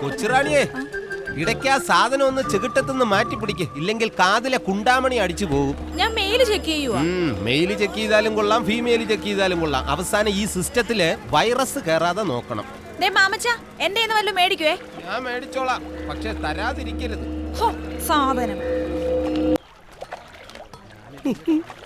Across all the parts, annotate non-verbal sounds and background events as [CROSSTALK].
കൊച്ചുറാണിയെ ഇടയ്ക്ക് ആ സാധനം ഒന്ന് ചെകിട്ടത്തുനിന്ന് മാറ്റി പിടിക്ക് ഇല്ലെങ്കിൽ കാതിലെ കുണ്ടാമണി അടിച്ചു പോകും. ഞാൻ മെയിൽ ചെക്ക് ചെയ്യുവാ. മെയിൽ ചെക്ക് ചെയ്താലും കൊള്ളാം ഫീമെയിൽ ചെക്ക് ചെയ്താലും കൊള്ളാം. അവസാനം ഈ സിസ്റ്റത്തിൽ വൈറസ് കയറാതെ നോക്കണം. ദേ മാമച്ച എന്റെ കയ്യിന്ന് വല്ലതും മേടിക്കുവേ? ഞാൻ മേടിച്ചോളാം. പക്ഷെ തരാതിരിക്കരുത്. സാധനം. [LAUGHS]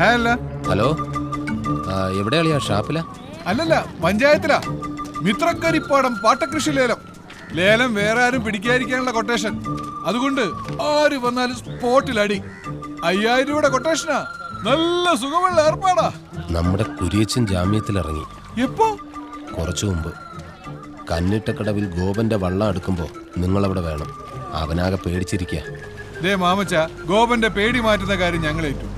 Hello hello എവിടെയാളിയാ? ഷാപ്പിലാ? അല്ലല്ല പഞ്ചായത്തിലാ. മിത്രക്കരിപ്പാടം പാട്ടകൃഷി ലേലം ലേലം വേറെ ആരും പിടിക്കാതിരിക്കാനുള്ള കൊട്ടേഷൻ. അതുകൊണ്ട് ആര് വന്നാലും സ്പോട്ടിൽ അടി. അയ്യായിരം രൂപയുടെ കൊട്ടേഷനാ. നല്ല സുഖമുള്ള ഏർപ്പാടാ. നമ്മുടെ കുരിയച്ചൻ ജാമ്യത്തിൽ ഇറങ്ങി എപ്പോ? കുറച്ചു മുമ്പ്. കന്നിട്ടക്കടവിൽ ഗോപന്റെ വള്ളം നിങ്ങൾ അവിടെ വേണം. അവനാകെ പേടിച്ചിരിക്കുക ദേ മാമച്ച ഗോപന്റെ പേടി മാറ്റുന്ന കാര്യം ഞങ്ങൾ ഏറ്റു.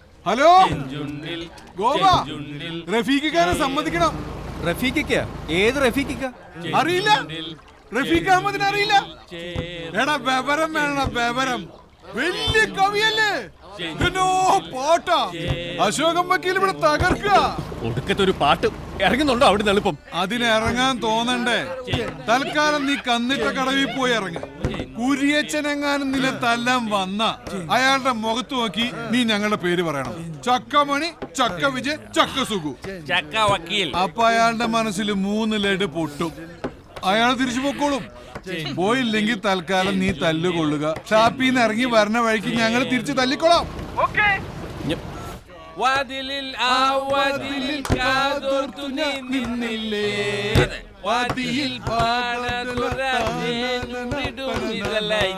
ഹലോ? ഗോവ റഫീഖിക്കാരെ സമ്മതിക്കണം. റഫീഖിക്ക? ഏത് റഫീഖിക്ക? അറിയില്ല. റഫീഖ് അഹമ്മദിനെ അറിയില്ല. എടാ വിവരം വേണം വിവരം വലിയ കവിയല്ലേ? ഒടുക്കത്തൊരു പാട്ടാ. അശോകം വക്കീൽ ഇവിടെ തകർക്കുക. ഒടുക്കത്തെ ഒരു പാട്ട് ഇറങ്ങുന്നുണ്ടോ അവിടെ നിന്ന് എളുപ്പം അതിനിറങ്ങാൻ തോന്നണ്ടേ. തൽക്കാലം നീ കന്നിട്ട കടവിൽ പോയി ഇറങ്ങ. കുരിയച്ചനെങ്ങാനും നില തല്ലാൻ വന്ന അയാളുടെ മുഖത്ത് നോക്കി നീ ഞങ്ങളുടെ പേര് പറയണം. ചക്കമണി ചക്ക വിജയ് ചക്ക സുഖു ചക്ക വക്കീൽ. അപ്പൊ അയാളുടെ മനസ്സിൽ മൂന്ന് ലഡ് പൊട്ടും. അയാൾ തിരിച്ചു പൊക്കോളും. പോയില്ലെങ്കിൽ തൽക്കാലം നീ തല്ലുകൊള്ളുക. ഷാപ്പിൽ നിന്ന് ഇറങ്ങി വരണ വഴിക്ക് ഞങ്ങൾ തിരിച്ചു തല്ലിക്കൊള്ളാം. വാതിലിൽ ആ വാതിലിൽ കാതോർത്തു നീ നിന്നില്ലേ?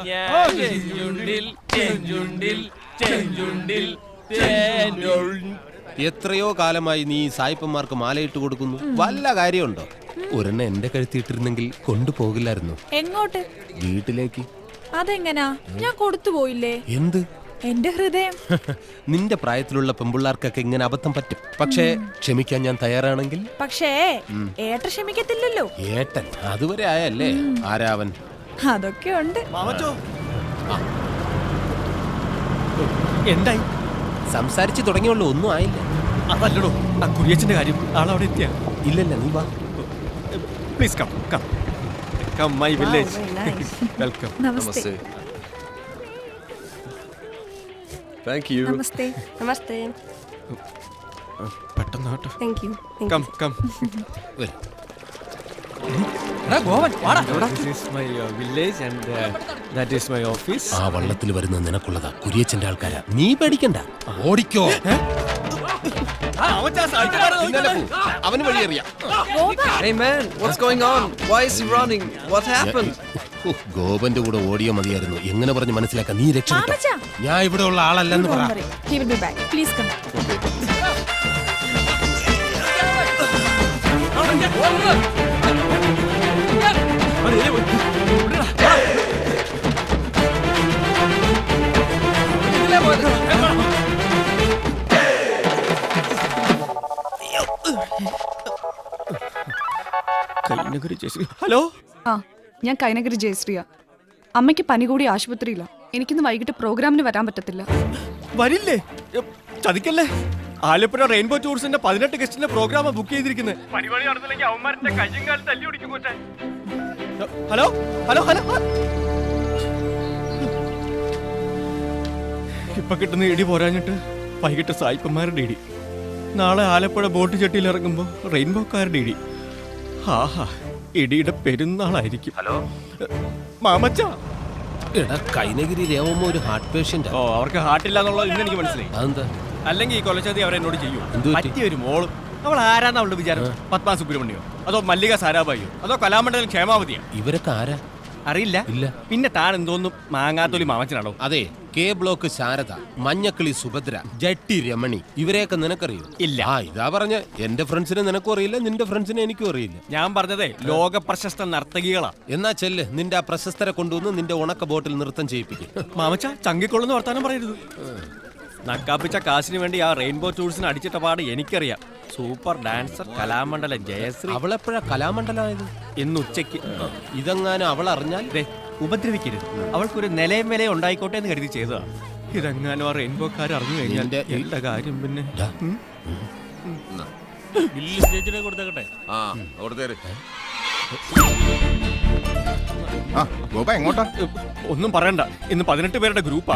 ഞാൻ ചെഞ്ചുണ്ടിൽ ചെഞ്ചുണ്ടിൽ ചെഞ്ചുണ്ടിൽ തേനുൾ എത്രയോ കാലമായി നീ സായിപ്പന്മാർക്ക് മാലയിട്ട് കൊടുക്കുന്നു. വല്ല കാര്യമുണ്ടോ? ഒരെണ്ണം എന്റെ കഴുത്തിട്ടിരുന്നെങ്കിൽ കൊണ്ടുപോകില്ലായിരുന്നു? എങ്ങോട്ട്? വീട്ടിലേക്ക്. അതെങ്ങനാ? ഞാൻ കൊടുത്തു പോയില്ലേ? എന്ത്? എന്റെ ഹൃദയം. [LAUGHS] നിന്റെ പ്രായത്തിലുള്ള പെമ്പിള്ളാർക്കൊക്കെ ഇങ്ങനെ അബദ്ധം പറ്റും. പക്ഷേ ക്ഷമിക്കാൻ ഞാൻ തയ്യാറാണെങ്കിൽ? പക്ഷേ ഏട്ട ക്ഷമിക്കത്തില്ലല്ലോ. ഏട്ടൻ അതുവരെ ആയല്ലേ? ആരാവൻ? അതൊക്കെ ഉണ്ട്. എന്തായി? സംസാരിച്ചു തുടങ്ങിയുള്ള ഒന്നും ആയില്ല. അതല്ലടോ ആ കുരിയച്ചന്റെ കാര്യം ആളവിടെ എത്തിയ? ഇല്ലല്ല നീ വാ. Please come come come my village welcome namaste. Thank you നമസ്തേ. നമസ്തേ. പെട്ടെന്ന് കേട്ടോ. താങ്ക് യു കം കം വരൂ. This is my village and that is my office. ആ വള്ളത്തിൽ വരുന്ന നിനക്കുള്ളതാ. കുരിയച്ചന്റെ ആൾക്കാരാ. നീ പേടിക്കണ്ട. ഓടിക്കോ. പിന്നാലെ പോ. അവന് വഴിയറിയാം Hey man, what's going on? Why is he running? What happened? ഓ, ഗോപന്റെ കൂടെ ഓടിയോ മതിയായിരുന്നു. എങ്ങനെ പറഞ്ഞ് മനസ്സിലാക്കാം നീ രക്ഷ ഞാൻ ഇവിടെ ഉള്ള ആളല്ലെന്ന് പറ. He will be back please come Kainakari ചേച്ചി. ഹലോ? ആ. ഞാൻ കൈനഗിരി ജയശ്രീയ. അമ്മയ്ക്ക് പനി കൂടി ആശുപത്രിയില്ല എനിക്കിന്ന് വൈകിട്ട് പ്രോഗ്രാമിന് വരാൻ പറ്റത്തില്ല. വരില്ലേ? ചതിക്കല്ലേ? ആലപ്പുഴ റെയിൻബോ ടൂറിസ്റ്റിന്റെ പതിനെട്ട് ഗസ്റ്റിന്റെ പ്രോഗ്രാം ബുക്ക് ചെയ്തിരിക്കുന്നത് ഹലോ? ഹലോ ഹലോ ഹ- ഇപ്പൊ കിട്ടുന്ന ഇടി പോരാഞ്ഞിട്ട് വൈകിട്ട് സായിപ്പന്മാരുടെ ഇടി. നാളെ ആലപ്പുഴ ബോട്ട് ചട്ടിയിൽ ഇറങ്ങുമ്പോ റെയിൻബോക്കാരുടെ ഇടി. ആഹാ. ഇടിയുടെ പെരുന്നാളായിരിക്കും. ഹലോ? മാമച്ച. എടാ കൈനഗിരി രേവമ്മ ഒരു ഹാർട്ട് പേഷ്യന്റ് ഓ അവർക്ക് ഹാർട്ടില്ല എന്നുള്ളത് ഇന്ന് എനിക്ക് മനസ്സിലായി. അതെന്താ? അല്ലെങ്കിൽ ഈ കൊലച്ചതി അവരെന്നോട് എന്നോട് ചെയ്യും. പറ്റി? പറ്റിയ ഒരു മോൾ. അവൾ ആരാന്ന് അവളുടെ വിചാരം? പത്മാ സുബ്രഹ്മണ്യോ? അതോ മല്ലിക സാരാഭായിയോ? അതോ കലാമണ്ഡലം ക്ഷേമാവതിയോ? ഇവരൊക്കെ ആരാ? അറിയില്ല. ഇല്ല. പിന്നെ താൻ എന്തോന്നും മാങ്ങാത്തൊലി മാമച്ചനാണോ? അതെ കെ ബ്ലോക്ക് ശാരദ മഞ്ഞക്കിളി സുഭദ്ര ജട്ടി രമണി ഇവരെയൊക്കെ നിനക്കറിയോ? ഇല്ല. ആ ഇതാ പറഞ്ഞ എന്റെ ഫ്രണ്ട്സിനെ നിനക്കും അറിയില്ല നിന്റെ ഫ്രണ്ട്സിനെ എനിക്കും അറിയില്ല. ഞാൻ പറഞ്ഞതേ ലോക പ്രശസ്ത നർത്തകികളാ. എന്നാ ചെല്ല് നിന്റെ ആ പ്രശസ്തരെ കൊണ്ടുവന്ന് നിന്റെ ഉണക്ക ബോട്ടിൽ നൃത്തം ചെയ്യിപ്പിക്കും. മാമച്ച ചങ്കിക്കൊള്ളുന്ന വർത്താനം പറയരുത്. നക്കാപ്പിച്ച കാശിന് വേണ്ടി ആ റെയിൻബോ ടൂൾസിന് അടിച്ചിട്ട പാട് എനിക്കറിയാം. Super dancer Kalamandalam Jayashree. അവളെപ്പോഴാ കലാമണ്ഡലമായത് ഇന്ന് ഉച്ചയ്ക്ക്. ഇതെങ്ങാനും അവൾ അറിഞ്ഞാൽ ദേ, ഉപദ്രവിക്കരുത്. അവൾക്കൊരു നിലയും വിലയും ഉണ്ടായിക്കോട്ടെ എന്ന് കരുതി ചെയ്തതാണ്. ഇതെങ്ങാനും ആ റെയിൻബോക്കാർ അറിഞ്ഞു കഴിഞ്ഞാൽ എന്റെ കാര്യം പിന്നെ? ഡാ. ഉം. ബില്ല് സ്റ്റേജിലെ കൊടുത്തേക്കട്ടെ. ഗോപ എങ്ങോട്ടാ? ഒന്നും പറയണ്ട. ഇന്ന് പതിനെട്ട് പേരുടെ ഗ്രൂപ്പാ.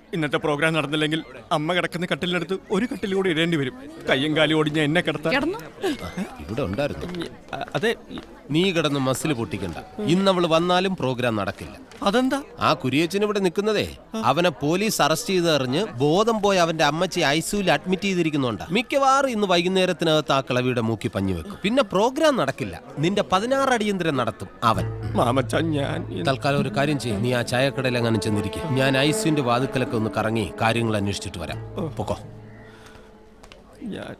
ഇന്നത്തെ പ്രോഗ്രാം നടന്നില്ലെങ്കിൽ അമ്മ കിടക്കുന്ന കട്ടിലിനടുത്ത് ഒരു കട്ടിൽ കൂടി ഇടേണ്ടി വരും. കയ്യും കാലും ഞാൻ എന്നെ കിടന്നു? ഇവിടെ ഉണ്ടായിരുന്നു. അതെ നീ കിടന്ന് മസിൽ പൊട്ടിക്കണ്ട. ഇന്ന് അവൾ വന്നാലും പ്രോഗ്രാം നടക്കില്ല. അതെന്താ? ആ കുരിയച്ചൻ ഇവിടെ നിൽക്കുന്നതേ അവനെ പോലീസ് അറസ്റ്റ് ചെയ്തെറിഞ്ഞ് ബോധം പോയ അവന്റെ അമ്മച്ചി ഐസിയുവിൽ അഡ്മിറ്റ് ചെയ്തിരിക്കുന്നുണ്ട്. മിക്കവാറും ഇന്ന് വൈകുന്നേരത്തിനകത്ത് ആ കിളവിയുടെ മൂക്കി പഞ്ഞു വെക്കും. പിന്നെ പ്രോഗ്രാം നടക്കില്ല. നിന്റെ പതിനാറ് അടിയന്തരം നടത്തും അവൻ. മാമച്ച ഞാൻ തൽക്കാലം ഒരു കാര്യം ചെയ്യും. നീ ആ ചായക്കടയിൽ അങ്ങനെ ചെന്നിരിക്കും. ഞാൻ ഐസിന്റെ വാതുക്കലൊക്കെ ഒന്ന് കറങ്ങി കാര്യങ്ങൾ അന്വേഷിച്ചിട്ട് വരാം. പൊക്കോ. ഞാൻ